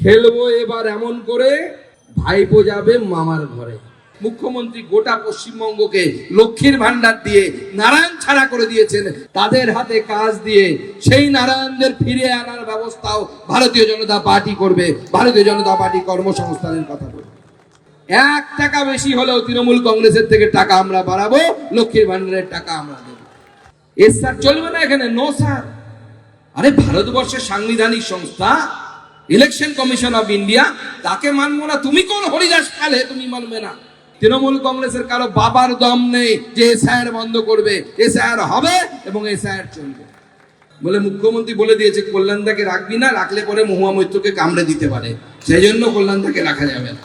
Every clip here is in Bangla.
খেলব এবার এমন করে ভাইপো যাবে মামার ঘরে। মুখ্যমন্ত্রী গোটা পশ্চিমবঙ্গকে লক্ষ্মীর ভান্ডার দিয়ে নারায়ণ ছাড়া করে দিয়েছেন। তাদের হাতে কাজ দিয়ে সেই নারায়ণদের ফিরে আনার ব্যবস্থাও ভারতীয় জনতা পার্টি করবে। ভারতীয় জনতা পার্টি কর্মসংস্থানের কথা বলবে। এক টাকা বেশি হলেও তৃণমূল কংগ্রেসের থেকে টাকা আমরা বাড়াবো, লক্ষ্মীর ভান্ডারের টাকা আমরা দেবো। এস স্যার চলবে না এখানে? No sir. আরে ভারতবর্ষের সাংবিধানিক সংস্থা ইলেকশন কমিশন অফ ইন্ডিয়া, তাকে মানবো না। তুমি কোন হরিদাস কালে তুমি মানবে না। তৃণমূল কংগ্রেসের কারও বাবার দম নেই যে এসআইআর বন্ধ করবে। এসআইআর হবে এবং এসআইআর চলবে। বলে মুখ্যমন্ত্রী বলে দিয়েছে, কল্যাণদাকে রাখবি না, রাখলে পরে মহুয়া মৈত্রকে কামড়ে দিতে পারে। সেই জন্য কল্যাণ কল্যাণদাকে রাখা যাবে না।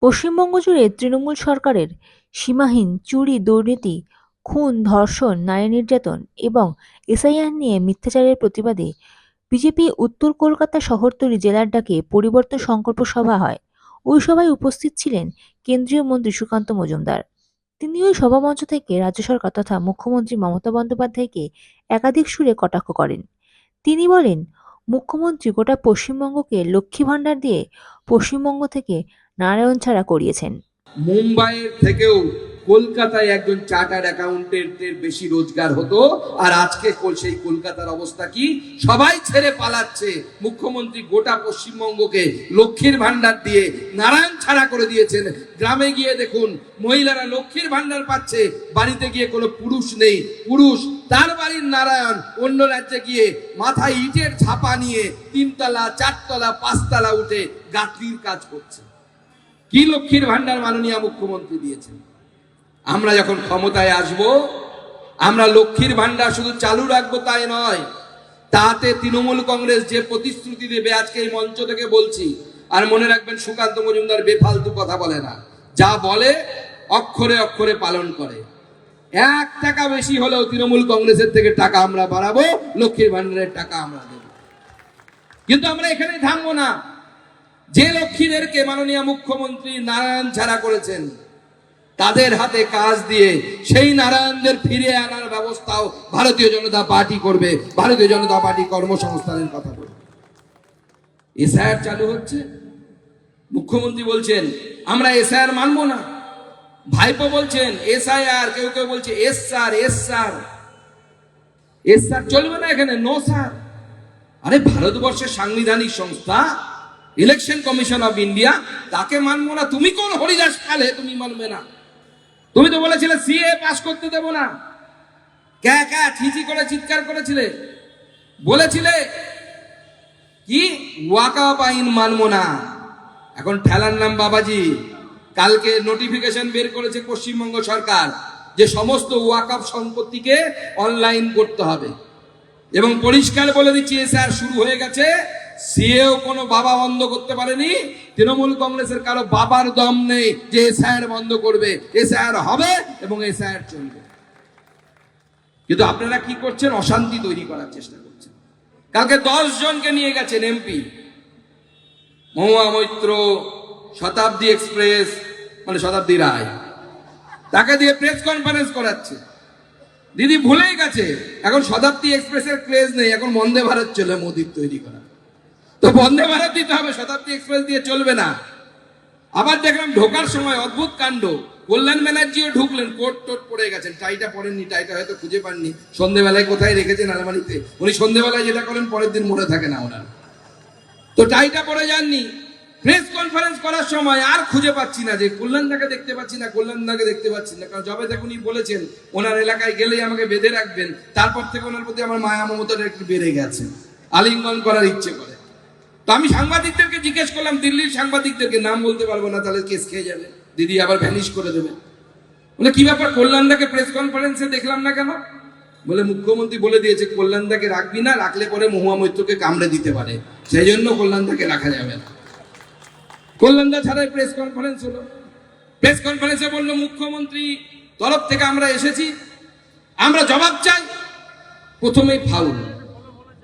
পশ্চিমবঙ্গ জুড়ে তৃণমূল সরকারের সীমাহীন চুরি, দুর্নীতি, খুন, ধর্ষণ নারী নির্যাতন এবং এসআইআর নিয়ে মিথ্যাচারের প্রতিবাদে বিজেপি উত্তর কলকাতা শহরতলি জেলার ডাকে পরিবর্তন সংকল্প সভা হয়। ওই সভায় উপস্থিত ছিলেন কেন্দ্রীয় মন্ত্রী সুকান্ত মজুমদার। তিনি ওই সভামঞ্চ থেকে রাজ্য সরকার তথা মুখ্যমন্ত্রী মমতা বন্দ্যোপাধ্যায়কে একাধিক সুরে কটাক্ষ করেন। তিনি বলেন, মুখ্যমন্ত্রী গোটা পশ্চিমবঙ্গকে লক্ষ্মী ভাণ্ডার দিয়ে পশ্চিমবঙ্গ থেকে নারায়ণ ছাড়া করিয়েছেন। মুম্বাইয়ের থেকেও কলকাতায় একজন চার্টার্ড অ্যাকাউন্টেন্টের বেশি রোজগার হতো, আর আজকে সেই কলকাতার অবস্থা কি? সবাই ছেড়ে পালাচ্ছে। মুখ্যমন্ত্রী গোটা পশ্চিমবঙ্গকে লক্ষ্মীর ভান্ডার দিয়ে নারায়ণ ছাড়া করে দিয়েছেন। গ্রামে গিয়ে দেখুন, মহিলারা লক্ষ্মীর ভান্ডার পাচ্ছে। বাড়িতে গিয়ে কোনো পুরুষ নেই। পুরুষ তার বাড়ির নারায়ণ অন্য রাজ্যে গিয়ে মাথায় ইটের ছাপা নিয়ে তিনতলা, চারতলা, পাঁচতলা উঠে গাঁথরির কাজ করছে। কি লক্ষ্মীর ভান্ডার মাননীয় মুখ্যমন্ত্রী দিয়েছেন? আমরা যখন ক্ষমতায় আসব, আমরা লক্ষ্মীর ভান্ডার শুধু চালু রাখব তাই নয়, তাতে তৃণমূল কংগ্রেস যে প্রতিশ্রুতি দেবে আজকে এই মঞ্চ থেকে বলছি, আর মনে রাখবেন সুকান্ত মজুমদার বেফালতু কথা বলে না, যা বলে অক্ষরে অক্ষরে পালন করে। এক টাকা বেশি হলেও তৃণমূল কংগ্রেসের থেকে টাকা আমরা বাড়াবো, লক্ষ্মীর ভান্ডারের টাকা আমরা দেবো। কিন্তু আমরা এখানে থামবো না। যে লক্ষ্মীদেরকে মাননীয় মুখ্যমন্ত্রী নারায়ণ ছাড়া করেছেন তাদের হাতে কাজ দিয়ে সেই নারায়ণদের ফিরে আনার ব্যবস্থাও ভারতীয় জনতা পার্টি করবে, ভারতীয় জনতা পার্টি কর্মসংস্থানের কথা বলবে। এসআইআর চালু হচ্ছে। মুখ্যমন্ত্রী বলছেন, আমরা এসআইআর মানবো না। ভাইপো বলছেন, এসআইআর, কেউ কেউ বলছে yes sir yes sir yes sir চলবে না এখানে, নো স্যার। আরে, ভারতবর্ষের সাংবিধানিক সংস্থা, ইলেকশন কমিশন অফ ইন্ডিয়া, তাকে মানবো না। তুমি কোন হরিদাস কালে তুমি মানবে না। তুমি তো বলেছিলে সিএ পাস করতে দেবো না। ক্যা ক্যা ছিচি করে চিৎকার করেছিলে। বলেছিলে কি? ওয়াকাপ আইন মানবো না। এখন ঠেলার নাম বাবাজি। কালকে নোটিফিকেশন বের করেছে পশ্চিমবঙ্গ সরকার যে সমস্ত ওয়াকাপ সম্পত্তিকে অনলাইন করতে হবে। এবং পরিষ্কার বলে দিচ্ছি এসআর শুরু হয়ে গেছে। সিএও কোনো বাবা বন্ধ করতে পারেনি, তৃণমূল কংগ্রেসের কারও বাবার দম নেই যে এসআইআর বন্ধ করবে এসআইআর হবে এবং এসআইআর চলবে। কিন্তু আপনারা কি করছেন? অশান্তি তৈরি করার চেষ্টা করছেন। কালকে দশ জনকে নিয়ে গেছেন এমপি। মহুয়া মৈত্র, শতাব্দী এক্সপ্রেস মানে শতাব্দী রায়, তাকে দিয়ে প্রেস কনফারেন্স করাচ্ছে। দিদি ভুলেই গেছে, এখন শতাব্দী এক্সপ্রেসের ক্রেজ নেই, এখন বন্দে ভারত চলে মোদির তৈরি করা তো বন্দে ভারত দিতে হবে, শতাব্দী এক্সপ্রেস দিয়ে চলবে না। আবার দেখলাম ঢোকার সময় অদ্ভুত কাণ্ড। কল্যাণ ব্যানার্জিও ঢুকলেন, কোট টোট পড়ে গেছেন, টাইটা পরেননি, টাইটা হয়তো খুঁজে পাননি। সন্ধেবেলায় কোথায় রেখেছেন আলমারিতে? উনি সন্ধেবেলায় যেটা করেন, পরের দিন মনে থাকে না ওনার। তো টাইটা পরে যাননি। প্রেস কনফারেন্স করার সময় আর খুঁজে পাচ্ছি না যে কল্যাণদাকে দেখতে পাচ্ছি না কল্যাণদাকে দেখতে পাচ্ছি না। কারণ যবে দেখুন বলেছেন, ওনার এলাকায় গেলেই আমাকে বেঁধে রাখবেন। তারপর থেকে ওনার প্রতি আমার মায়া মমতাটা একটু বেড়ে গেছে। আলিঙ্গন করার ইচ্ছে করে। তো আমি সাংবাদিকদেরকে জিজ্ঞেস করলাম, দিল্লির সাংবাদিকদেরকে নাম বলতে পারব না, তাহলে কেস খেয়ে যাবে। দিদি আবার ভ্যানিশ করে দেবে। বলে, কি ব্যাপার, কল্যাণদাকে প্রেস কনফারেন্সে দেখলাম না কেন? বলে, মুখ্যমন্ত্রী বলে দিয়েছে, কল্যাণদাকে রাখবি না, রাখলে পরে মহুয়া মৈত্রকে কামড়ে দিতে পারে। সেই জন্য কল্যাণদাকে রাখা যাবে না। কল্যাণদা ছাড়াই প্রেস কনফারেন্স হলো। প্রেস কনফারেন্সে বলল, মুখ্যমন্ত্রী, তরফ থেকে আমরা এসেছি। আমরা জবাব চাই। প্রথমেই ফাউল।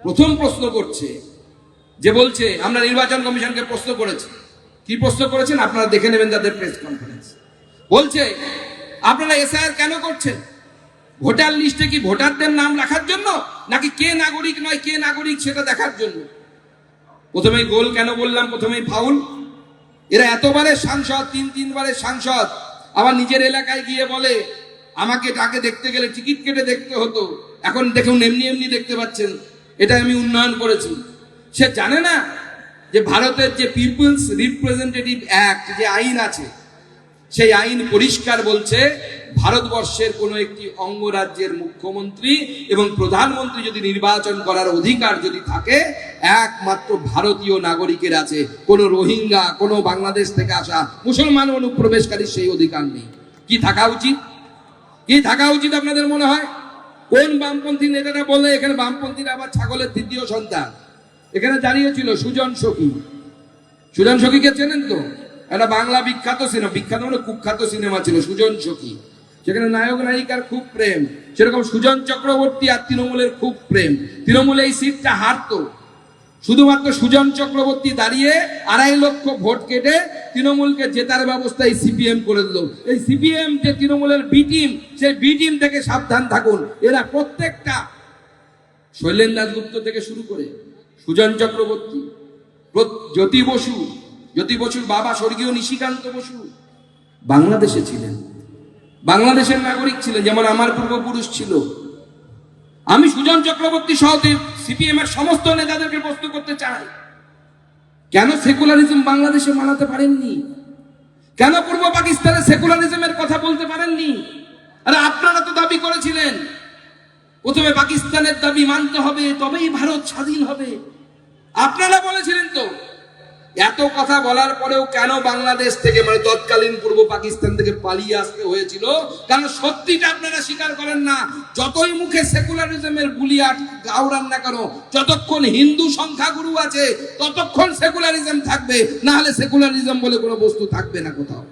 প্রথম প্রশ্ন করছে যে বলছে, আমরা নির্বাচন কমিশনকে প্রশ্ন করেছি। কি প্রশ্ন করেছেন? আপনারা দেখে নেবেন তাদের প্রেস কনফারেন্স বলছে, আপনারা এসআইআর কেন করছেন? ভোটার লিস্টে কি ভোটারদের নাম রাখার জন্য? নাকি কে নাগরিক নয়, কে নাগরিক সেটা দেখার জন্য? প্রথমেই গোল কেন বললাম? প্রথমেই ফাউল। এরা এতবারের সাংসদ, তিন, তিনবারের সাংসদ। আবার নিজের এলাকায় গিয়ে বলে, আমাকে তাকে দেখতে গেলে টিকিট কেটে দেখতে হতো। এখন দেখুন, এমনি এমনি দেখতে পাচ্ছেন। এটা আমি উন্নয়ন করেছি। সে জানে না যে ভারতের যে পিপলস রিপ্রেজেন্টেটিভ অ্যাক্ট যে আইন আছে, সেই আইন পরিষ্কার বলছে ভারতবর্ষের কোনো একটি অঙ্গরাজ্যের মুখ্যমন্ত্রী এবং প্রধানমন্ত্রী যদি নির্বাচন করার অধিকার যদি থাকে, একমাত্র ভারতীয় নাগরিকের আছে। কোনো রোহিঙ্গা, কোনো বাংলাদেশ থেকে আসা মুসলমান অনুপ্রবেশকারী সেই অধিকার নেই। কি থাকা উচিত? কি থাকা উচিত আপনাদের মনে হয়? কোন বামপন্থী নেতারা বললে এখানে বামপন্থীরা আবার ছাগলের তৃতীয় সন্তান? এখানে দাঁড়িয়েছিল সুজন সখী। সুজন সখীকে চেনেন তো? একটা বাংলা বিখ্যাত সিনেমা বিখ্যাত মানে কুখ্যাত সিনেমা ছিল সুজন সখী। সেখানে নায়ক নায়িকার খুব প্রেম। সেরকম সুজন চক্রবর্তী আর তৃণমূলের খুব প্রেম। তৃণমূল এই সিটটা হারতো। শুধুমাত্র সুজন চক্রবর্তী দাঁড়িয়ে আড়াই লক্ষ ভোট কেটে তৃণমূলকে জেতার ব্যবস্থা এই সিপিএম করে দিল। এই সিপিএম যে তৃণমূলের বি টিম সেই বি টিম থেকে সাবধান থাকুন। এরা প্রত্যেকটা, শৈলেন দাসগুপ্ত থেকে শুরু করে সুজন চক্রবর্তী জ্যোতি বসু, জ্যোতি বসুর বাবা স্বর্গীয় নিশিকান্ত বসু বাংলাদেশে ছিলেন। বাংলাদেশের নাগরিক ছিলেন, যেমন আমার পূর্বপুরুষ ছিল। আমি সুজন চক্রবর্তী সহ সিপিএম এর সমস্ত নেতাদেরকে প্রস্তুত করতে চাই, কেন সেকুলারিজম বাংলাদেশে মানাতে পারেননি? কেন পূর্ব পাকিস্তানে সেকুলারিজমের কথা বলতে পারেননি? আরে আপনারা তো দাবি করেছিলেন প্রথমে পাকিস্তানের দাবি মানতে হবে, তবেই ভারত স্বাধীন হবে। আপনারা বলেছিলেন তো, এত কথা বলার পরেও কেন বাংলাদেশ থেকে মানে তৎকালীন পূর্ব পাকিস্তান থেকে পালিয়ে আসতে হয়েছিল? কারণ সত্যিটা আপনারা স্বীকার করেন না, যতই মুখে সেকুলারিজমের গুলিয়াট গাউরান না কেন, যতক্ষণ হিন্দু সংখ্যাগুরু আছে, ততক্ষণ সেকুলারিজম থাকবে, না হলে সেকুলারিজম বলে কোনো বস্তু থাকবে না কোথাও।